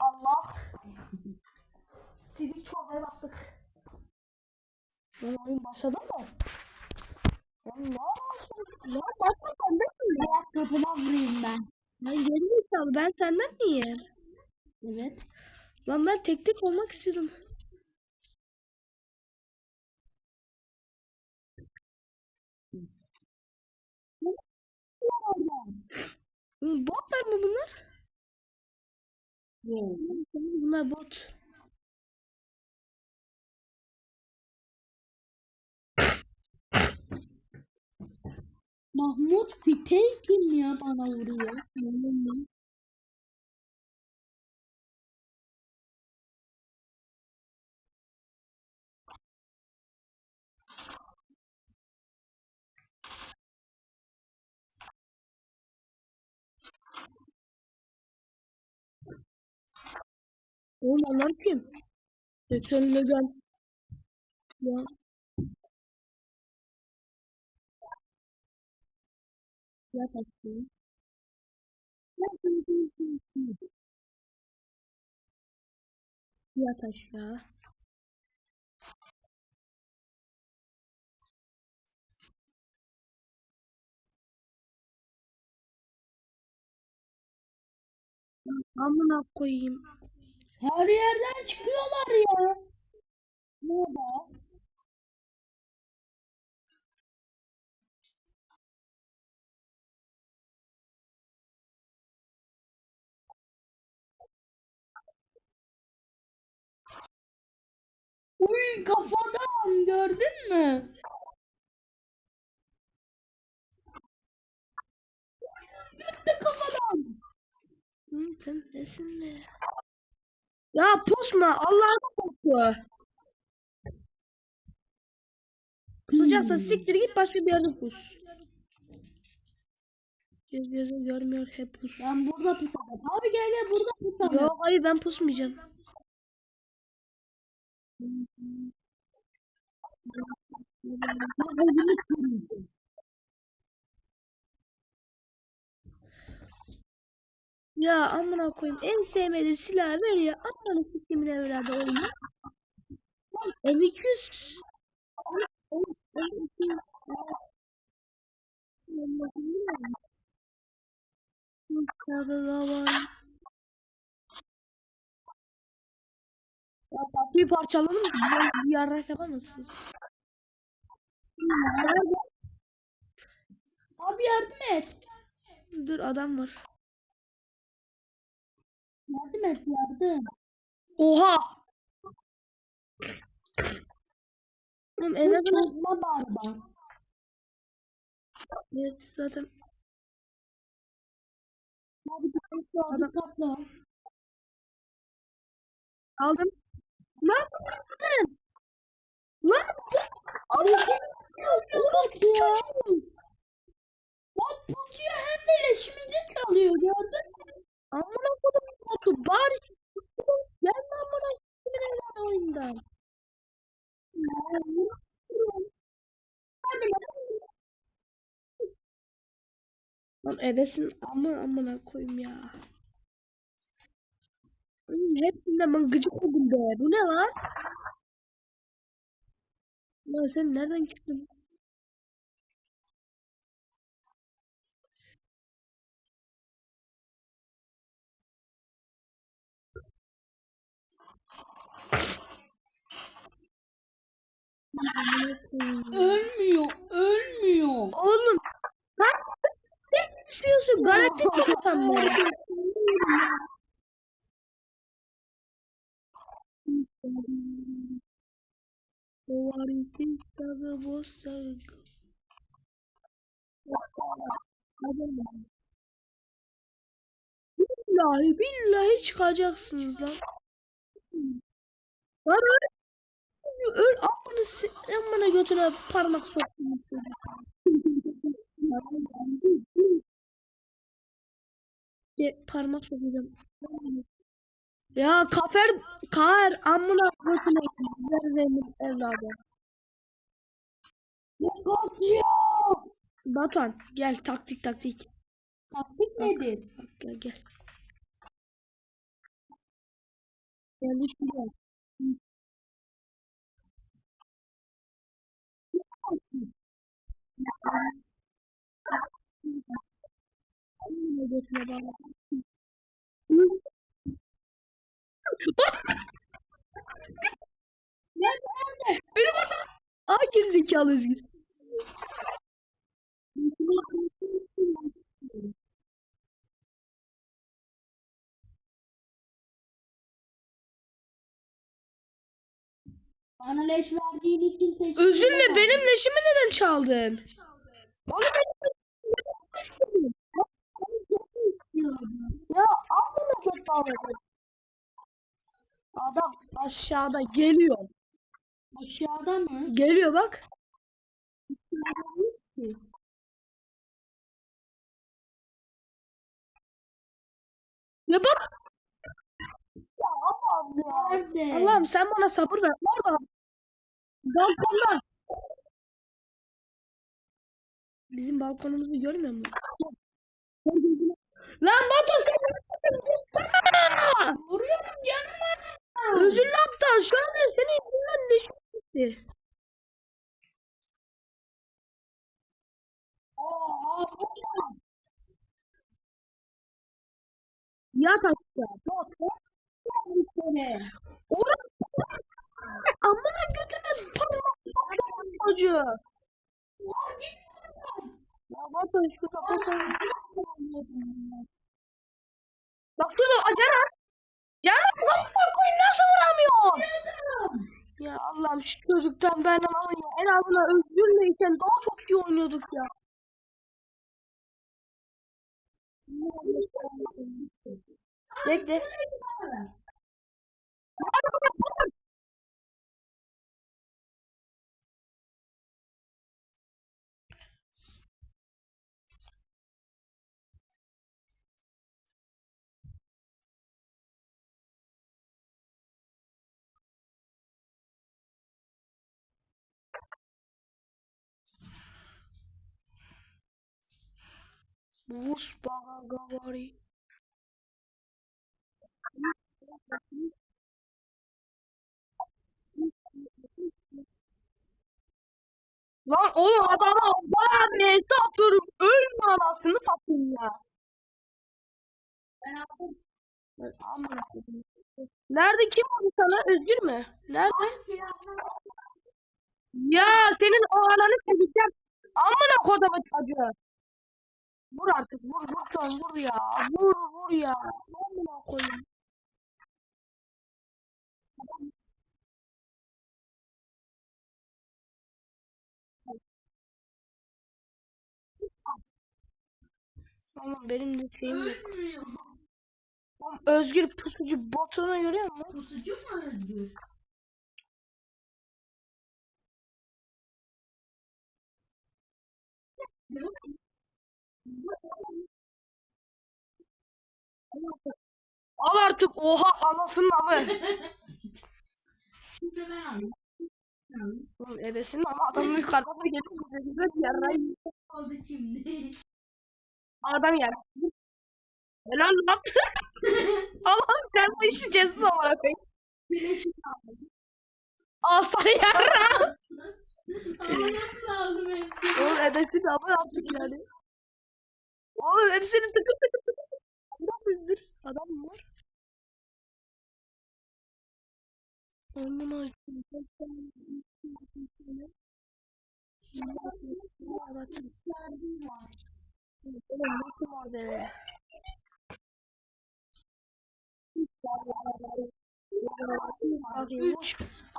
Allah. Sidik çorbaya bastık. Lan oyun başladı mı? Yapıyorsun? Lan başla senden mi? Ayakkabına vurayım ben. Lan geri ben senden miyim? Evet. Lan ben tek tek olmak istiyorum. Botlar mı bunlar? Bunlar bot. Mahmut Fitey kim ya bana vuruyor? Oğlum onlar kim? 80 legal. Ya. Ya taksi. Yat aşağı. Amına koyayım. Her yerden çıkıyorlar ya. Oldu? Uy kafadan gördün mü? Gitti kafadan. Sen nesin be? Ya pusma Allah'ın korku. Pusacaksa siktir git başka bir yerde pus. Göz gözü görmüyor hep pus. Ben burada pusadım. Abi gel gel burada pusadım. Yok hayır ben pusmayacağım. Ya amına koyayım en sevmediğim silahı ver ya. Amına sikimin evladı oyunu. M200. Yukarıda da var. Kapıyı parçaladın mı? Bir yarrak yapamazsınız. Abi yardım et. Dur adam var. Yardım et yardım. Oha! Oğlum en azından çözme barbar. evet, zaten Abi dikkatli ol Adam- dikkatli ol. aldım. Lan yaptın? Lan Allah'ım. Bak ya. Bak pusuyor hem de leşimizi çalıyor gördün mü? Amına koydum botu bari gelme amına evladı oyundan. Lan ebesin ama amına koyayım ya. Hepsinden ben gıcık oldum be. Bu ne lan? Ya sen nereden çıktın? Ölmüyor, ölmüyor. Oğlum sen ne düşünüyorsun? Galaktik komutan mı? Ovarifistazı bossa. Billahi billahi çıkacaksınız lan. Lan öl. Amına se- amına götüne parmak soktum. Bir parmak sokacağım. Ya kafer kar amına koyayım evladı. Ne kaçıyor? Batuhan gel taktik taktik. Taktik nedir? Bak, gel gel. Gel şuraya. Benim orada. Aa gerizekalı Özgür. Bana leş verdiğin için teşekkür ederim. benim leşimi neden çaldın? Onu benim Ya amına koyayım. Adam aşağıda geliyor. Aşağıda mı? Geliyor bak. Ya bak. Ya Allah'ım ya. Nerede? Allah'ım sen bana sabır ver. Orada. Balkonda. Bizim balkonumuzu görmüyor musun? Lan Vursana! Vuruyorum canım. Özürlü aptal şu anda senin yüzünden leşim gitti. Yat aşağı. Orası. Amına götüne parmak çocuğu. Ya Batu şu kapatın. Bak şurada acana. Canım zamana koyun nasıl vuramıyor? Ya Allah'ım şu çocuktan ben ama ya en azından özgürleyken daha çok iyi oynuyorduk ya. Bekle. Vus bana gavari. Lan oğlum adama bayağı bir hesap atıyorum. Ölme anasını satayım ya. Nerede kim oldu sana? Özgür mü? Nerede? Ya senin o ananı seveceğim. Amına kodumu çocuğu. Vur artık vur vur sen vur ya. Vur vur ya. Amına koyayım. Oğlum benim de şeyim yok. Oğlum Özgür pusucu botunu görüyor musun? Pusucu mu Özgür? Al artık oha anasının amı. Şimdi ben aldım. Oğlum ebesinin ama adamın yukarıdan da gelip güzel yarrayı. Oldu şimdi. Adam yer. Helal lan. Allah'ım sen bu işi. Bileşik aldım. Al sana yarra. Nasıl aldım hepsini? Oğlum ebesinin ama yaptık yani. Oğlum hepsini tıkır tıkır tıkır. Adam öldür. Adam mı var? Oğlum nasıl var deve?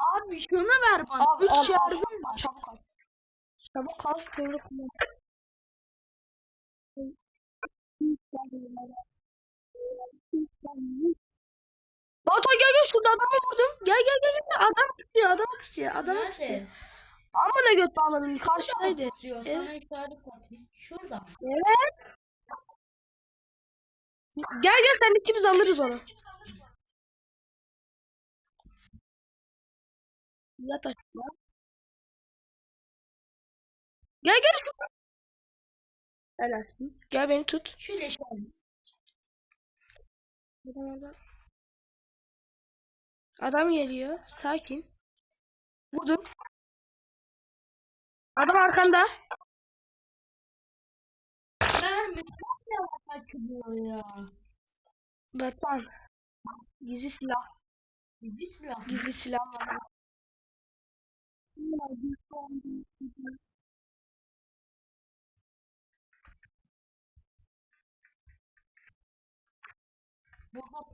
Abi şunu ver bana. Al, Üç al, al. şarjım var. Çabuk al. Çabuk al. Sonra kullan. Batu gel gel şurada adamı vurdum. Gel gel gel adam tutuyor adam tutuyor adam tutuyor. Ama ne göt bağladım karşıdaydı. Evet. Şurada. Evet. Gel gel sen ikimiz alırız onu. Yat aşağı. Gel gel şurada. Helalsin. Gel beni tut. Leşi alayım. Adam adam. Adam geliyor. Sakin. Vurdum. Adam arkanda. Yavaş açılıyor ya. Batuhan. Gizli silah. Gizli silah. Gizli silah var.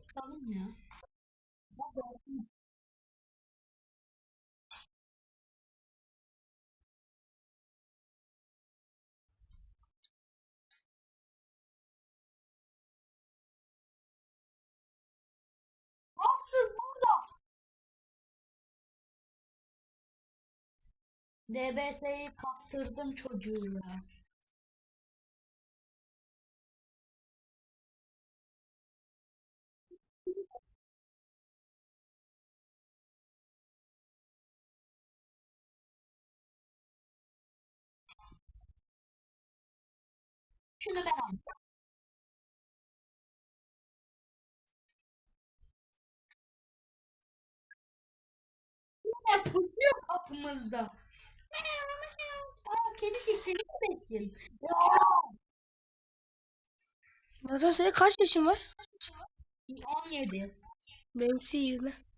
Tutalım ya. Nasıl burada? DBS'yi kaptırdım çocuğu ya. Şunu ben alayım. Yine pusuyor kapımızda. Aa, kedi sesini bekleyin. Ya. Batuhan senin kaç yaşın var? 17. Benimkisi 20.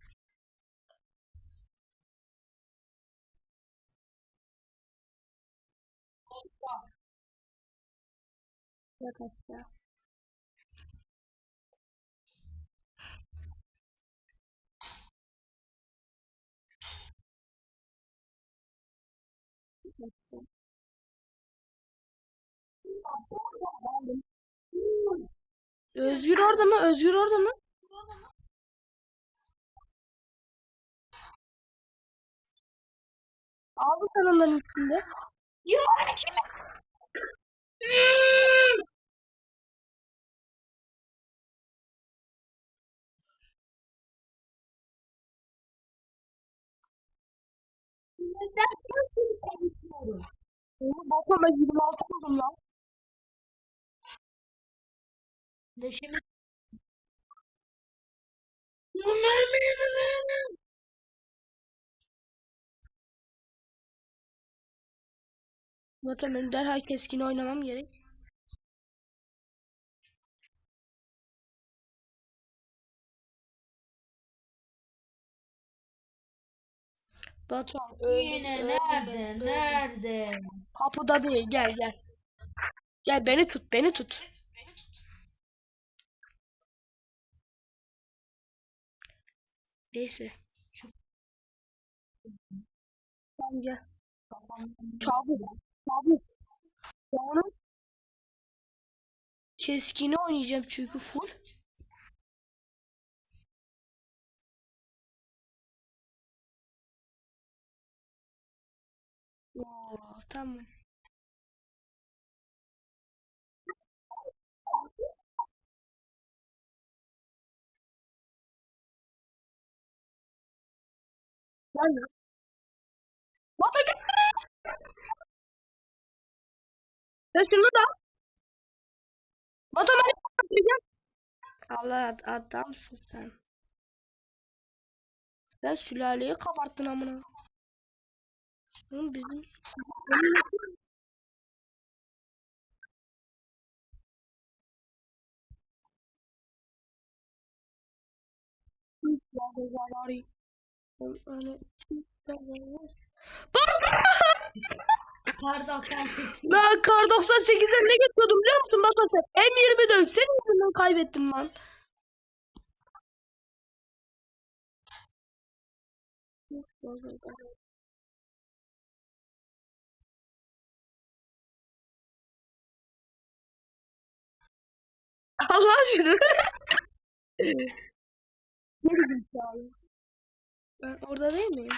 Yat aşağı. Özgür orada mı? Özgür orada mı? Aldı kanalların. Yok şimdi. Ben nasıl konuşuyorum? Oğlum Batuhan ben 26 oldum lan. Leşimi. Mermi. Batuhan benim derhal keskin oynamam gerek. Batuhan öldüm, Yine öldüm, nerede? öldüm. Nerede? Kapıda değil gel gel. Gel beni tut beni tut. Neyse. Tamam gel. Çabuk. Çabuk. Sonra keskini oynayacağım çünkü full. Tamam. Gel. Sen şunu da. Matematik yapacağım. Allah ad- adamsın sen. Sen sülaleyi kabarttın amına. Oğlum bizim Kar 98. Ben kar 98'e ne getiriyordum biliyor musun Batu sen? M24 senin yüzünden kaybettim lan. Allah şunu. Ben orada değil miyim?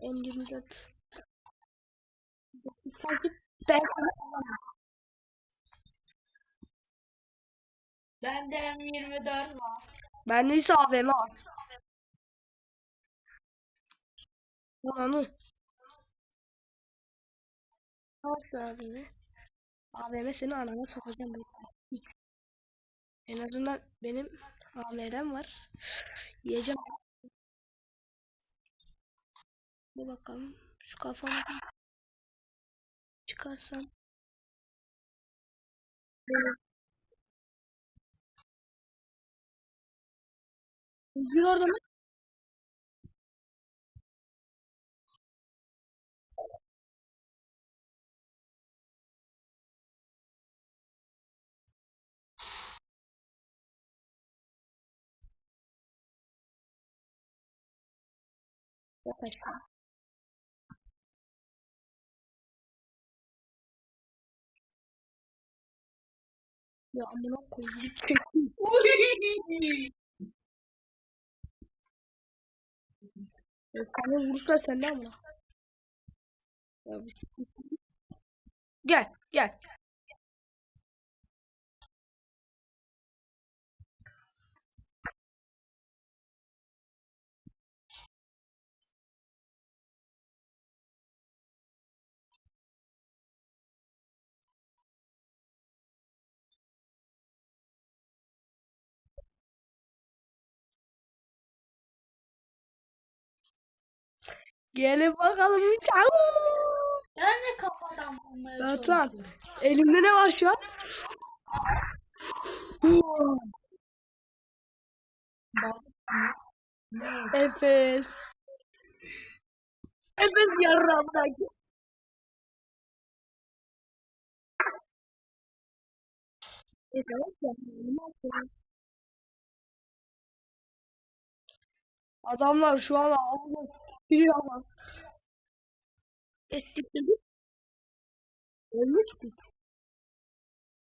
M24. Sanki ben Bende M24 var. Bende ise AVM var. Ananı. Savaş abimi. AVM seni anana sokacağım. En azından benim AVM'm var. Yiyeceğim. Bir bakalım. Şu kafamı bir çıkarsam. Üzgün orada mı? Aşkım. Ya amına koyayım. Ya kanı vurursa sen ne amına? Bu- Gel, gel. Gelin bakalım. Au! Ben de kafadan Bertan, çalışıyorum. elimde ne var şu an? Efes. Efes yarram bırak. Adamlar şu an ağzına giriyor ama. Ettik dedik. Ölmüş mü?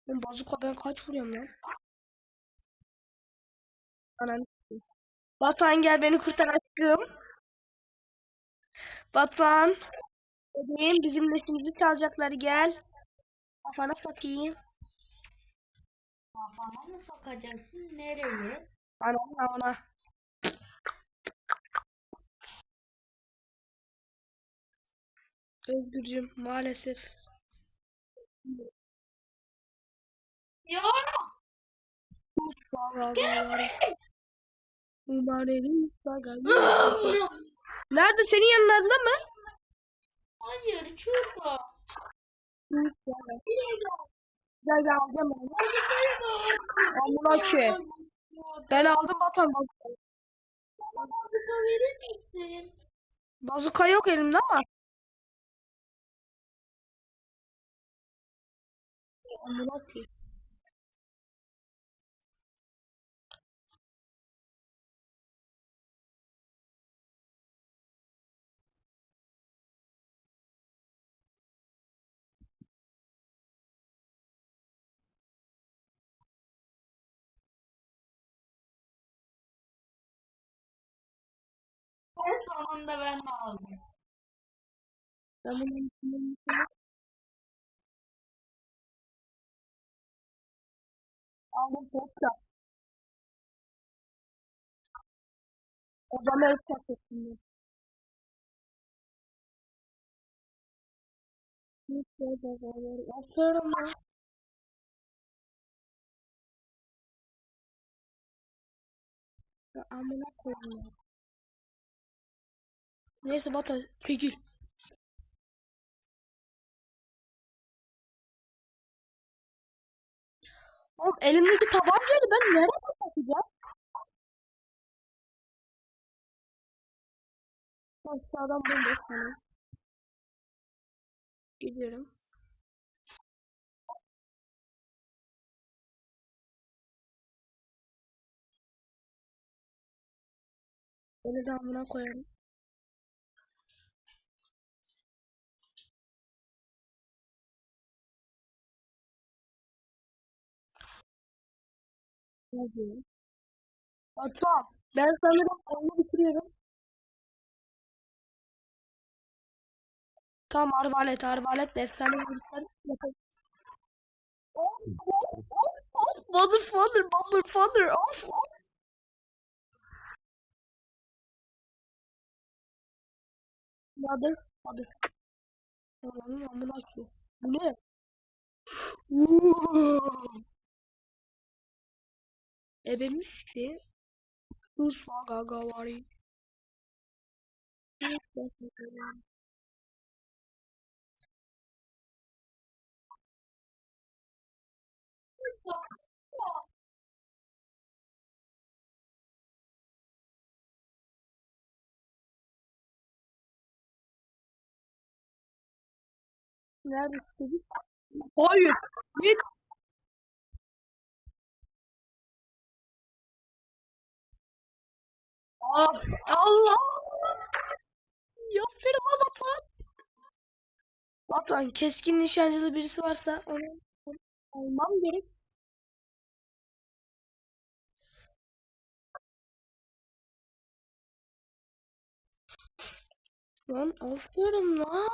Ben bazuka ben kaç vuruyorum lan? Anam. Batuhan gel beni kurtar aşkım. Batuhan. Bebeğim bizim neşimizi çalacaklar gel. Kafana sokayım. Kafana mı sokacaksın? Nereye? Ana ona Özgürcüm maalesef. Ya Umarım Nerede senin yanlarında mı? hayır şurada. Gel gel alacağım onu. Amına şey. Ben aldım Batuhan bazuka. Bazuka verir misin? Bazuka yok elimde ama. Amına. En sonunda ben aldım. Ben bunun aldım posta. Odama esnaf ettim. Atıyorum ya. Ya amına koyayım ya. Neyse Batu çekil. Oğlum elimdeki tabancayı ben nereye kapatacağım? Aşağıdan bomboş sana. Gidiyorum. Beni de amına koyarım. Diyor? Batuhan, ben sanırım oyunu bitiriyorum. Tamam arbalet, arbalet efsane vuruşlar. Of, of, of, of, mother father, mother father, of, of. Mother, mother. Ananın amına. Bu ne? Ebemişti. Urfa Gagavari. Nerede? Hayır. Git. Of, Allah. Yaferim lan Batuhan. Batuhan keskin nişancılı birisi varsa onu almam gerek. Lan aferin lan.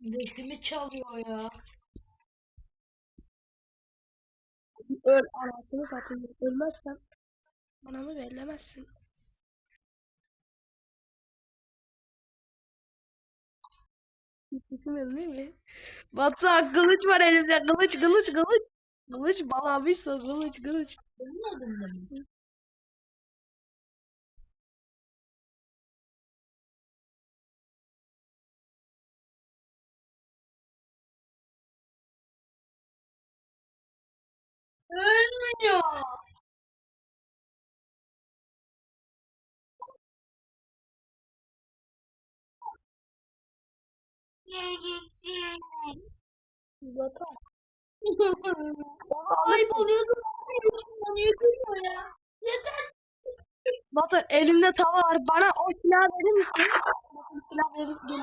Beşimi çalıyor ya. Öl anasını satayım. Ölmezsem anamı bellemezsin. Düşünmüyorsun değil mi? Batuhan kılıç var elimde. Kılıç kılıç kılıç. Kılıç balamışsa kılıç kılıç. Ölmedin mi? Ölmüyor. Batuhan. Ayıp oluyordu. Niye gülüyor ya? Yeter. Batuhan elimde tava var. Bana o silahı verir misin? Silah verir. Gel.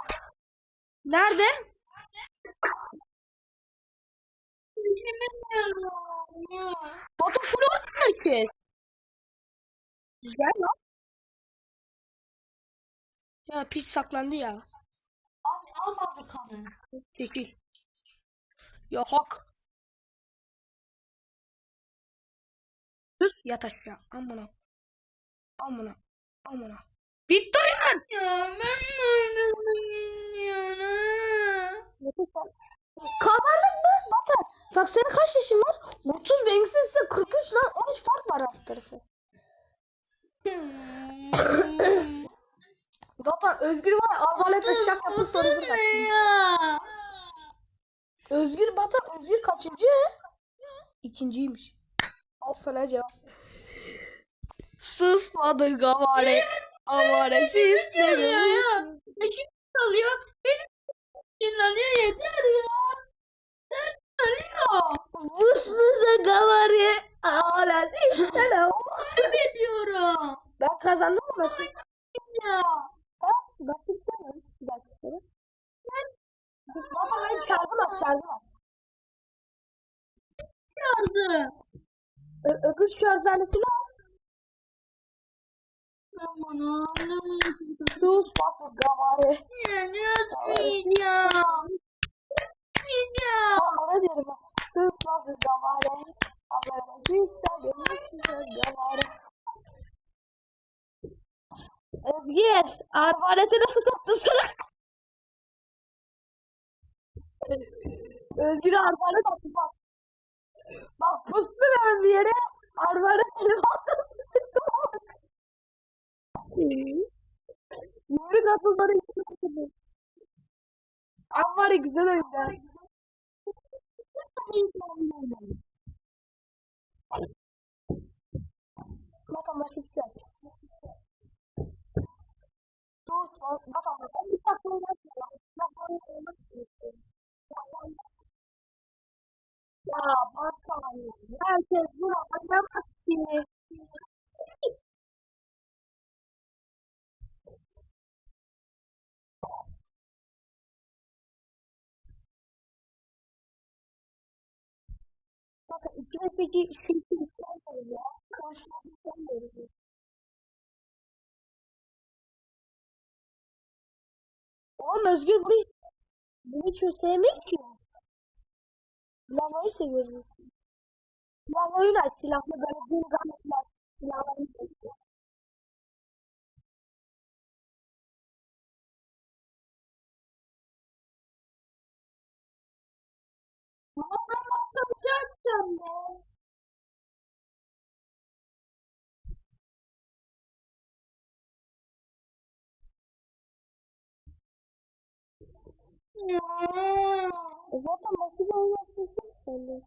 Nerede? Batuhan full herkes. Güzel lan. Ya piç saklandı ya. Abi almadı kanı. Çekil. Ya hak. Sus yat aşağı. Amına. Amına. Amına. Bitti oyun. Ya ben nereden gidiyorum? Batan. Bak senin kaç yaşın var? 30 benimkisi ise 43 lan 13 fark var alt tarafı. Batan Özgür var ya, Arvaletle şak yaptı baktım. ya. Özgür Batan Özgür kaçıncı? İkinciymiş. Al sana cevap. Sısmadı gavare. Avare sistemi. Eşim çalıyor. Benim dinleniyor yeter ya. Vıslıza gavare. Avare sistemi. Kaybediyorum. Ben kazandım mı nasıl? Ya. Ha? Bakın sana. Bir dakika. Baba ben çağırdım az çağırdım az. Yardım. Ö- al. Aman Allah'ım. Sus bak gavare. Ya ne yapacağım? Ya. Sonra diyorum bak. Sus bak gavare. Avare sistemi. Gavare. Özgür, arbaleti nasıl tuttun sana? Özgür arbalet attı bak. Bak fıstı ben bir yere arbaletini attım. Yürü kapıları içine Ama var ya güzel oyunda. Bir şey. Dur, bakın bakın. Bir dakika oynatma. Ya bakın. Herkes bunu oynamaz ki. İçindeki şey şey ya. Konuşmak istemiyorum. Oğlum Özgür bunu hiç, bunu hiç sevmiyor ki. Silahları seviyorum. Silahlı oyun aç. Silahlı böyle bir silahlarını Ama E zaten oyun yapmışsın sen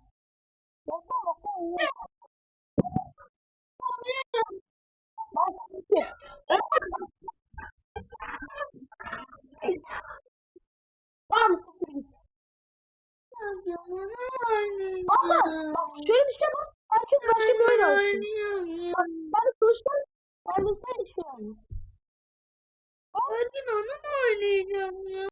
Zaten başka oyun yapmışsın. Bak işte. Tamam sıkır git. Zaten bak şöyle bir şey var. Herkes başka bir oyun alsın. Bak ben kılıçlar ben de sen işte yani. Hadi onu mu oynayacağım ya?